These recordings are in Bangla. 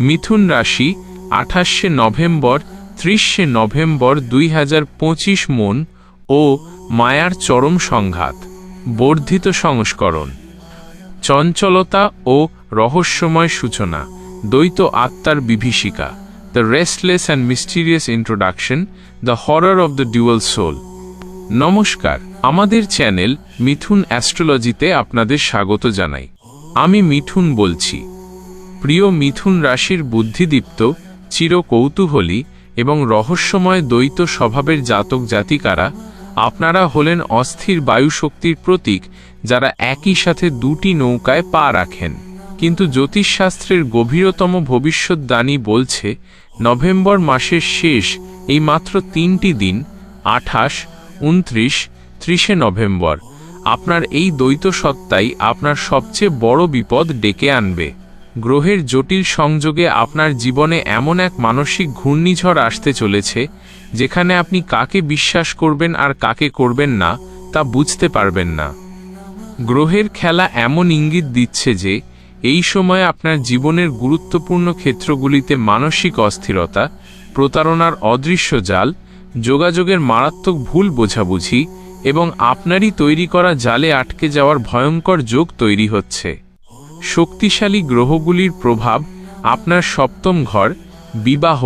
মিথুন রাশি, আঠাশে নভেম্বর, ত্রিশে নভেম্বর দুই হাজার পঁচিশ মন ও মায়ার চরম সংঘাত, বর্ধিত সংস্করণ। চঞ্চলতা ও রহস্যময় সূচনা, দ্বৈত আত্মার বিভীষিকা the restless and mysterious introduction the horror of the dual soul নমস্কার, আমাদের চ্যানেল মিথুন অ্যাস্ট্রোলজিতে আপনাদের স্বাগত জানাই। আমি মিথুন বলছি। প্রিয় মিথুন রাশির বুদ্ধিদীপ্ত চির কৌতূহলী এবং রহস্যময় দ্বৈত স্বভাবের জাতক জাতিকারা, আপনারা হলেন অস্থির বায়ুশক্তির প্রতীক যারা একই সাথে দুটি নৌকায় পা রাখেন। কিন্তু জ্যোতিষশাস্ত্রের গভীরতম ভবিষ্যৎদানী বলছে, নভেম্বর মাসের শেষ, এই মাত্র তিনটি দিন, আঠাশ, উনত্রিশ, ত্রিশে নভেম্বর, আপনার এই দ্বৈত সত্তাই আপনার সবচেয়ে বড় বিপদ ডেকে আনবে। গ্রহের জটিল সংযোগে আপনার জীবনে এমন এক মানসিক ঘূর্ণিঝড় আসতে চলেছে, যেখানে আপনি কাকে বিশ্বাস করবেন আর কাকে করবেন না, তা বুঝতে পারবেন না। গ্রহের খেলা এমন ইঙ্গিত দিচ্ছে যে, এই সময় আপনার জীবনের গুরুত্বপূর্ণ ক্ষেত্রগুলিতে মানসিক অস্থিরতা, প্রতারণার অদৃশ্য জাল, যোগাযোগের মারাত্মক ভুল বোঝাবুঝি এবং আপনারই তৈরি করা জালে আটকে যাওয়ার ভয়ঙ্কর যোগ তৈরি হচ্ছে। শক্তিশালী গ্রহগুলির প্রভাব আপনার সপ্তম ঘর, বিবাহ,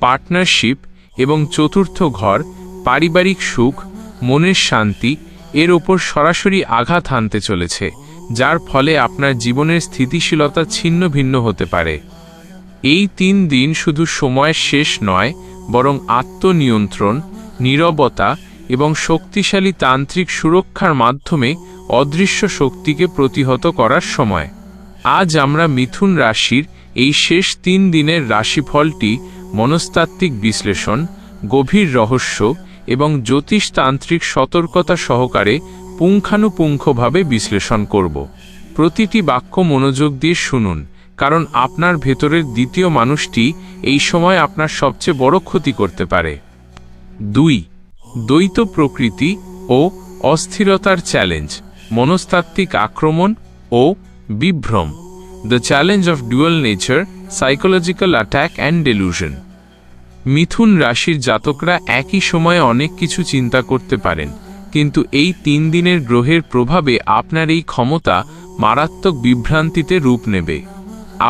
পার্টনারশিপ এবং চতুর্থ ঘর, পারিবারিক সুখ, মনের শান্তি এর ওপর সরাসরি আঘাত হানতে চলেছে, যার ফলে আপনার জীবনের স্থিতিশীলতা ছিন্ন ভিন্ন হতে পারে। এই তিন দিন শুধু সময়ের শেষ নয়, বরং আত্মনিয়ন্ত্রণ, নীরবতা এবং শক্তিশালী তান্ত্রিক সুরক্ষার মাধ্যমে অদৃশ্য শক্তিকে প্রতিহত করার সময়। আজ আমরা মিথুন রাশির এই শেষ তিন দিনের রাশিফলটি মনস্তাত্ত্বিক বিশ্লেষণ, গভীর রহস্য এবং জ্যোতিষতান্ত্রিক সতর্কতা সহকারে পুঙ্খানুপুঙ্খভাবে বিশ্লেষণ করব। প্রতিটি বাক্য মনোযোগ দিয়ে শুনুন, কারণ আপনার ভেতরের দ্বিতীয় মানুষটি এই সময় আপনার সবচেয়ে বড় ক্ষতি করতে পারে। দুই, দ্বৈত প্রকৃতি ও অস্থিরতার চ্যালেঞ্জ, মনস্তাত্ত্বিক আক্রমণ ও বিভ্রম। The challenge of dual nature psychological attack and delusion মিথুন রাশির জাতকরা একই সময়ে অনেক কিছু চিন্তা করতে পারেন, কিন্তু এই তিন দিনের গ্রহের প্রভাবে আপনার এই ক্ষমতা মারাত্মক বিভ্রান্তিতে রূপ নেবে।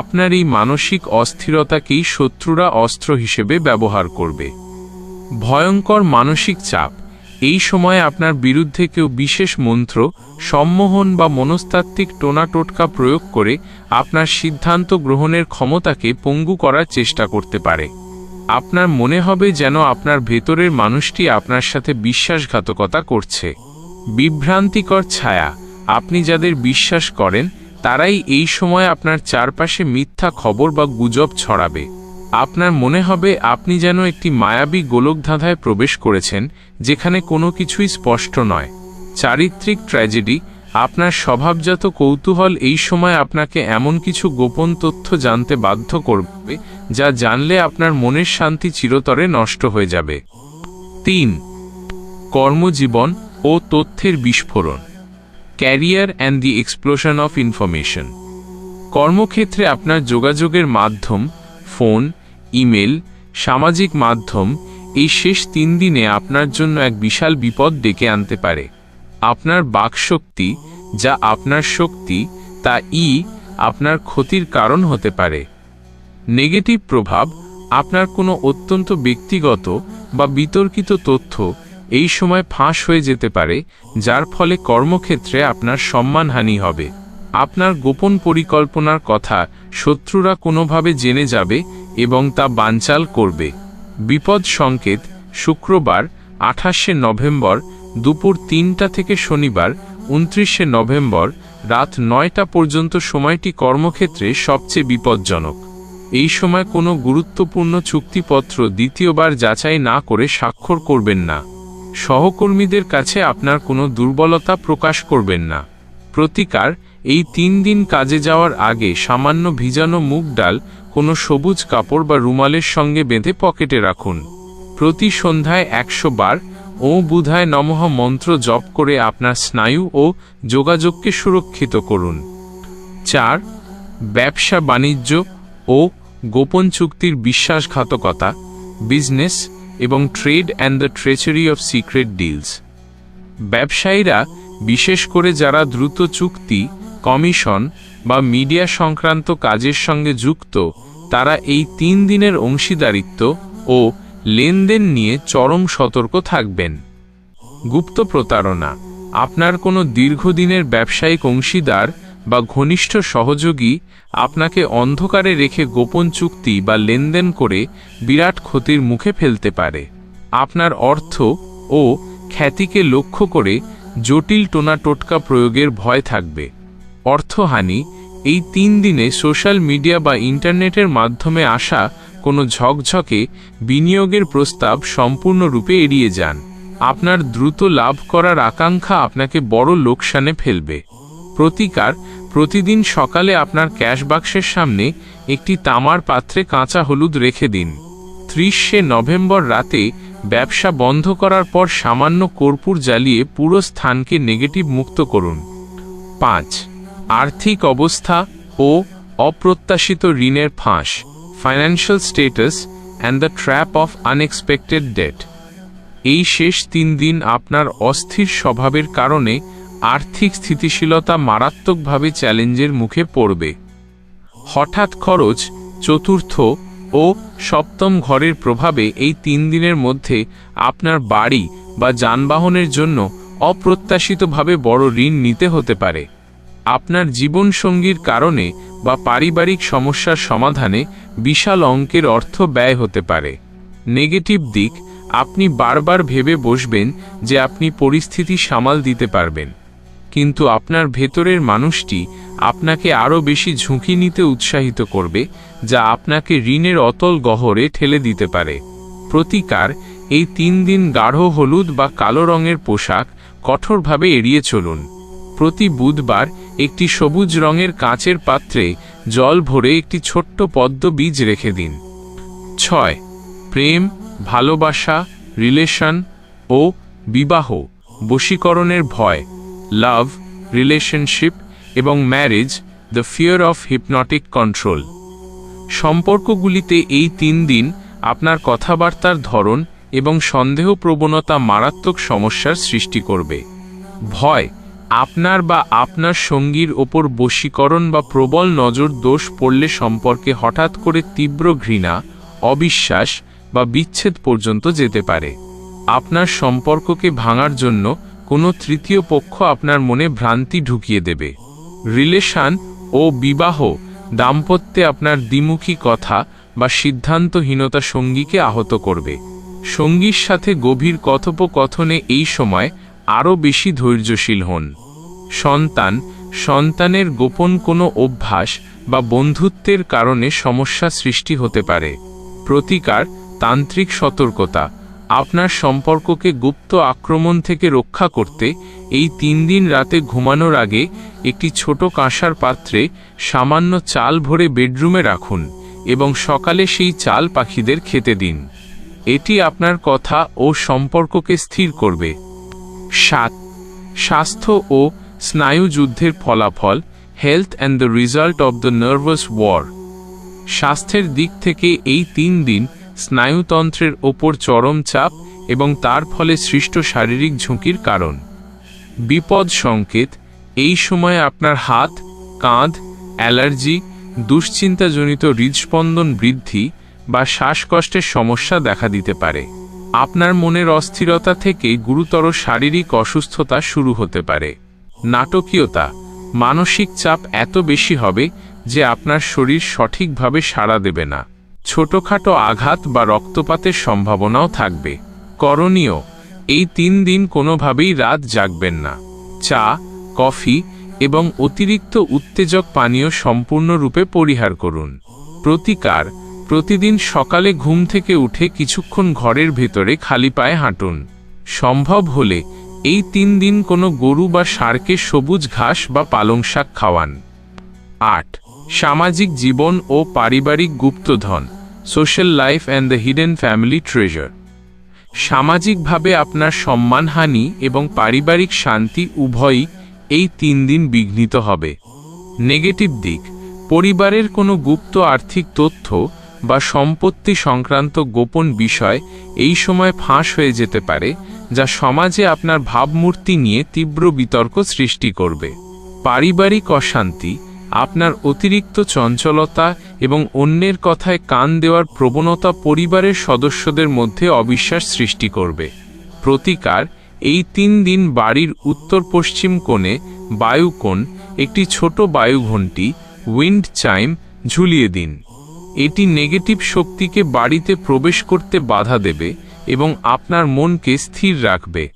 আপনার এই মানসিক অস্থিরতাকেই শত্রুরা অস্ত্র হিসেবে ব্যবহার করবে। ভয়ঙ্কর মানসিক চাপ। এই সময় আপনার বিরুদ্ধে কেউ বিশেষ মন্ত্র, সম্মোহন বা মনস্তাত্ত্বিক টোনাটোটকা প্রয়োগ করে আপনার সিদ্ধান্ত গ্রহণের ক্ষমতাকে পঙ্গু করার চেষ্টা করতে পারে। আপনার মনে হবে যেন আপনার ভেতরের মানুষটি আপনার সাথে বিশ্বাসঘাতকতা করছে। বিভ্রান্তিকর ছায়া, আপনি যাদের বিশ্বাস করেন, তারাই এই সময় আপনার চারপাশে মিথ্যা খবর বা গুজব ছড়াবে। আপনার মনে হবে আপনি যেন একটি মায়াবী গোলকধাঁধায় প্রবেশ করেছেন, যেখানে কোনো কিছুই স্পষ্ট নয়। চারিত্রিক ট্র্যাজেডি, আপনার স্বভাবজাত কৌতূহল এই সময় আপনাকে এমন কিছু গোপন তথ্য জানতে বাধ্য করবে, যা জানলে আপনার মনের শান্তি চিরতরে নষ্ট হয়ে যাবে। তিন, কর্মজীবন ও তথ্যের বিস্ফোরণ। Career and the explosion of information. কর্মক্ষেত্রে আপনার যোগাযোগের মাধ্যম, ফোন ইমেল, সামাজিক মাধ্যম, এই শেষ তিন দিনে আপনার জন্য এক বিশাল বিপদ ডেকে আনতে পারে। আপনার বাকশক্তি, যা আপনার শক্তি, তা ই আপনার ক্ষতির কারণ হতে পারে। নেগেটিভ প্রভাব, আপনার কোনো অত্যন্ত ব্যক্তিগত বা বিতর্কিত তথ্য এই সময় ফাঁস হয়ে যেতে পারে, যার ফলে কর্মক্ষেত্রে আপনার সম্মানহানি হবে। আপনার গোপন পরিকল্পনার কথা শত্রুরা কোনোভাবে জেনে যাবে এবং তা বানচাল করবে। বিপদ সংকেত, শুক্রবার, আঠাশে নভেম্বর, দুপুর তিনটা থেকে শনিবার, উনত্রিশে নভেম্বর, রাত নয়টা পর্যন্ত সময়টি কর্মক্ষেত্রে সবচেয়ে বিপজ্জনক। এই সময় কোনো গুরুত্বপূর্ণ চুক্তিপত্র দ্বিতীয়বার যাচাই না করে স্বাক্ষর করবেন না। সহকর্মীদের কাছে আপনার কোনো দুর্বলতা প্রকাশ করবেন না। প্রতিকার এই তিন দিন কাজে যাওয়ার আগে সামান্য ভিজানো মুগ ডাল, কোনো সবুজ কাপড় বা রুমালের সঙ্গে বেঁধে পকেটে রাখুন। প্রতি সন্ধ্যায় একশো বার ও বুধায় নমঃ মন্ত্র জপ করে আপনার স্নায়ু ও যোগাযোগকে সুরক্ষিত করুন। চার, ব্যবসা, বাণিজ্য ও গোপন চুক্তির বিশ্বাসঘাতকতা, বিজনেস এবং trade and the treachery of secret deals. ব্যবসায়ীরা, বিশেষ করে যারা দ্রুত চুক্তি কমিশন বা মিডিয়া সংক্রান্ত কাজের সঙ্গে যুক্ত, তারা এই তিন দিনের অংশীদারিত্ব ও লেনদেন নিয়ে চরম সতর্ক থাকবেন। গুপ্ত প্রতারণা। আপনার কোনো দীর্ঘদিনের ব্যবসায়িক অংশীদার বা ঘনিষ্ঠ সহযোগী আপনাকে অন্ধকারে রেখে গোপন চুক্তি বা লেনদেন করে বিরাট ক্ষতির মুখে ফেলতে পারে। আপনার অর্থ ও খ্যাতিকে লক্ষ্য করে জটিল টোনা টোটকা প্রয়োগের ভয় থাকবে। অর্থহানি, এই তিন দিনে সোশ্যাল মিডিয়া বা ইন্টারনেটের মাধ্যমে আসা কোনো ঝকঝকে বিনিয়োগের প্রস্তাব সম্পূর্ণরূপে এড়িয়ে যান। আপনার দ্রুত লাভ করার আকাঙ্ক্ষা আপনাকে বড় লোকসানে ফেলবে। প্রতিকার, প্রতিদিন সকালে আপনার ক্যাশ বাক্সের সামনে একটি তামার পাত্রে কাঁচা হলুদ রেখে দিন। ত্রিশে নভেম্বর রাতে ব্যবসা বন্ধ করার পর সামান্য কর্পূর জ্বালিয়ে পুরো স্থানকে নেগেটিভ মুক্ত করুন। পাঁচ আর্থিক অবস্থা ও অপ্রত্যাশিত ঋণের ফাঁস financial status and the trap of unexpected debt এই শেষ তিন দিন আপনার অস্থির স্বভাবের কারণে আর্থিক স্থিতিশীলতা মারাত্মকভাবে চ্যালেঞ্জের মুখে পড়বে। হঠাৎ খরচ, চতুর্থ ও সপ্তম ঘরের প্রভাবে এই তিন দিনের মধ্যে আপনার বাড়ি বা যানবাহনের জন্য অপ্রত্যাশিতভাবে বড় ঋণ নিতে হতে পারে। আপনার জীবনসঙ্গীর কারণে বা পারিবারিক সমস্যার সমাধানে বিশাল অঙ্কের অর্থ ব্যয় হতে পারে। নেগেটিভ দিক, আপনি বারবার ভেবে বসবেন যে আপনি পরিস্থিতি সামাল দিতে পারবেন। কিন্তু আপনার ভেতরের মানুষটি আপনাকে আরও বেশি ঝুঁকি নিতে উৎসাহিত করবে, যা আপনাকে ঋণের অতল গহরে ঠেলে দিতে পারে। প্রতিকার, এই তিন দিন গাঢ় হলুদ বা কালো রঙের পোশাক কঠোরভাবে এড়িয়ে চলুন। প্রতি বুধবার একটি সবুজ রঙের কাঁচের পাত্রে জল ভরে একটি ছোট্ট পদ্ম বীজ রেখে দিন। ছয়, প্রেম, ভালোবাসা, রিলেশন ও বিবাহ, বশীকরণের ভয়, লাভ, রিলেশনশিপ এবং marriage, the fear of hypnotic control. সম্পর্কগুলিতে এই তিন দিন আপনার কথাবার্তার ধরন এবং সন্দেহ প্রবণতা মারাত্মক সমস্যার সৃষ্টি করবে। ভয় আপনার বা আপনার সঙ্গীর ওপর বশীকরণ বা প্রবল নজর দোষ পড়লে সম্পর্কে হঠাৎ করে তীব্র ঘৃণা, অবিশ্বাস বা বিচ্ছেদ পর্যন্ত যেতে পারে। আপনার সম্পর্ককে ভাঙার জন্য কোনো তৃতীয় পক্ষ আপনার মনে ভ্রান্তি ঢুকিয়ে দেবে। রিলেশন ও বিবাহ দাম্পত্যে আপনার দ্বিমুখী কথা বা সিদ্ধান্তহীনতা সঙ্গীকে আহত করবে। সঙ্গীর সাথে গভীর কথোপকথনে এই সময় আরও বেশি ধৈর্যশীল হন। সন্তান, সন্তানের গোপন কোনো অভ্যাস বা বন্ধুত্বের কারণে সমস্যা সৃষ্টি হতে পারে। প্রতিকার, তান্ত্রিক সতর্কতা, আপনার সম্পর্ককে গুপ্ত আক্রমণ থেকে রক্ষা করতে, এই তিন দিন রাতে ঘুমানোর আগে একটি ছোট কাঁসার পাত্রে সামান্য চাল ভরে বেডরুমে রাখুন এবং সকালে সেই চাল পাখিদের খেতে দিন। এটি আপনার কথা ও সম্পর্ককে স্থির করবে। সাত। স্বাস্থ্য ও স্নায়ুযুদ্ধের ফলাফল health and the result of the nervous war স্বাস্থ্যের দিক থেকে এই তিন দিন স্নায়ুতন্ত্রের ওপর চরম চাপ এবং তার ফলে সৃষ্ট শারীরিক ঝুঁকির কারণ। বিপদ সংকেত, এই সময়ে আপনার হাত, কাঁধ, অ্যালার্জি, দুশ্চিন্তাজনিত হৃদস্পন্দন বৃদ্ধি বা শ্বাসকষ্টের সমস্যা দেখা দিতে পারে। আপনার মনের অস্থিরতা থেকে গুরুতর শারীরিক অসুস্থতা শুরু হতে পারে। নাটকীয়তা। মানসিক চাপ এত বেশি হবে যে আপনার শরীর সঠিকভাবে সাড়া দেবে না। ছোটখাটো আঘাত বা রক্তপাতের সম্ভাবনাও থাকবে। করণীয়। এই তিন দিন কোনোভাবেই রাত জাগবেন না। চা, কফি এবং অতিরিক্ত উত্তেজক পানীয় সম্পূর্ণরূপে পরিহার করুন। প্রতিকার। প্রতিদিন সকালে ঘুম থেকে উঠে কিছুক্ষণ ঘরের ভেতরে খালি পায়ে হাঁটুন। সম্ভব হলে এই তিন দিন কোনো গরু বা ষাঁড়কে সবুজ ঘাস বা পালং শাক খাওয়ান। আট, সামাজিক জীবন ও পারিবারিক গুপ্তধন, social life and the hidden family treasure. সামাজিকভাবে আপনার সম্মানহানি এবং পারিবারিক শান্তি উভয়ই এই তিন দিন বিঘ্নিত হবে। নেগেটিভ দিক, পরিবারের কোনো গুপ্ত আর্থিক তথ্য বা সম্পত্তি সংক্রান্ত গোপন বিষয় এই সময় ফাঁস হয়ে যেতে পারে, যা সমাজে আপনার ভাবমূর্তি নিয়ে তীব্র বিতর্ক সৃষ্টি করবে। পারিবারিক অশান্তি, আপনার অতিরিক্ত চঞ্চলতা এবং অন্যের কথায় কান দেওয়ার প্রবণতা পরিবারের সদস্যদের মধ্যে অবিশ্বাস সৃষ্টি করবে। প্রতিকার, এই তিন দিন বাড়ির উত্তর পশ্চিম কোণে বায়ুকোণ, একটি ছোট বায়ুঘণ্টি, উইন্ড চাইম, ঝুলিয়ে দিন। এটি নেগেটিভ শক্তিকে বাড়িতে প্রবেশ করতে বাধা দেবে এবং আপনার মনকে স্থির রাখবে।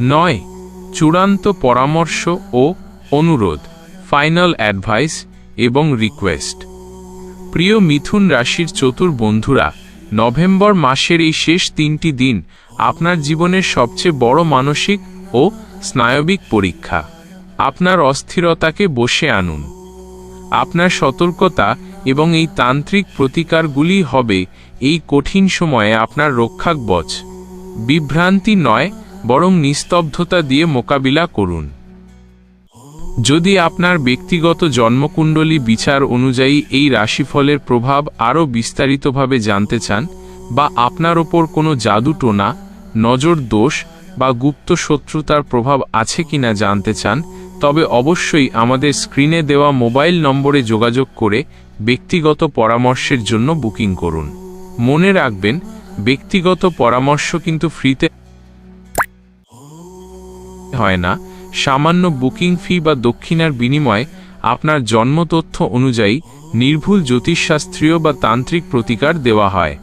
নয়, চূড়ান্ত পরামর্শ ও অনুরোধ, ফাইনাল অ্যাডভাইস এবং রিকোয়েস্ট। প্রিয় মিথুন রাশির চতুর বন্ধুরা, নভেম্বর মাসের এই শেষ তিনটি দিন আপনার জীবনের সবচেয়ে বড় মানসিক ও স্নায়বিক পরীক্ষা। আপনার অস্থিরতাকে বসে আনুন। আপনার সতর্কতা এবং এই তান্ত্রিক প্রতিকারগুলি হবে এই কঠিন সময়ে আপনার রক্ষাকবচ। বিভ্রান্তি নয়, বরং নিস্তব্ধতা দিয়ে মোকাবিলা করুন। যদি আপনার ব্যক্তিগত জন্মকুণ্ডলী বিচার অনুযায়ী এই রাশিফলের প্রভাব আরও বিস্তারিতভাবে জানতে চান বা আপনার ওপর কোনো জাদু টোনা নজর দোষ বা গুপ্ত শত্রুতার প্রভাব আছে কিনা জানতে চান তবে অবশ্যই আমাদের স্ক্রিনে দেওয়া মোবাইল নম্বরে যোগাযোগ করে ব্যক্তিগত পরামর্শের জন্য বুকিং করুন। মনে রাখবেন, ব্যক্তিগত পরামর্শ কিন্তু ফ্রিতে হয় না। সামান্য বুকিং ফি বা দক্ষিণার বিনিময়ে আপনার জন্ম তথ্য অনুযায়ী নির্ভুল জ্যোতিষশাস্ত্রীয় বা তান্ত্রিক প্রতিকার দেওয়া হয়।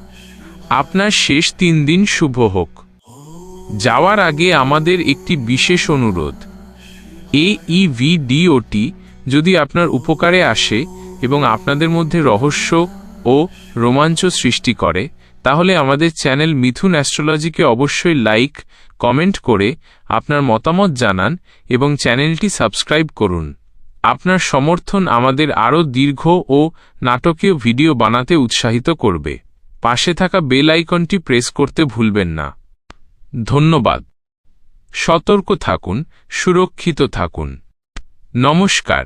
আপনার শেষ তিন দিন শুভ হোক। যাওয়ার আগে আমাদের একটি বিশেষ অনুরোধ। এই ইভিডিওটি যদি আপনার উপকারে আসে এবং আপনাদের মধ্যে রহস্য ও রোমাঞ্চ সৃষ্টি করে, তাহলে আমাদের চ্যানেল মিথুন অ্যাস্ট্রোলজিকে অবশ্যই লাইক, কমেন্ট করে আপনার মতামত জানান এবং চ্যানেলটি সাবস্ক্রাইব করুন। আপনার সমর্থন আমাদের আরও দীর্ঘ ও নাটকীয় ভিডিও বানাতে উৎসাহিত করবে। পাশে থাকা বেল আইকনটি প্রেস করতে ভুলবেন না। ধন্যবাদ। সতর্ক থাকুন সুরক্ষিত থাকুন। নমস্কার।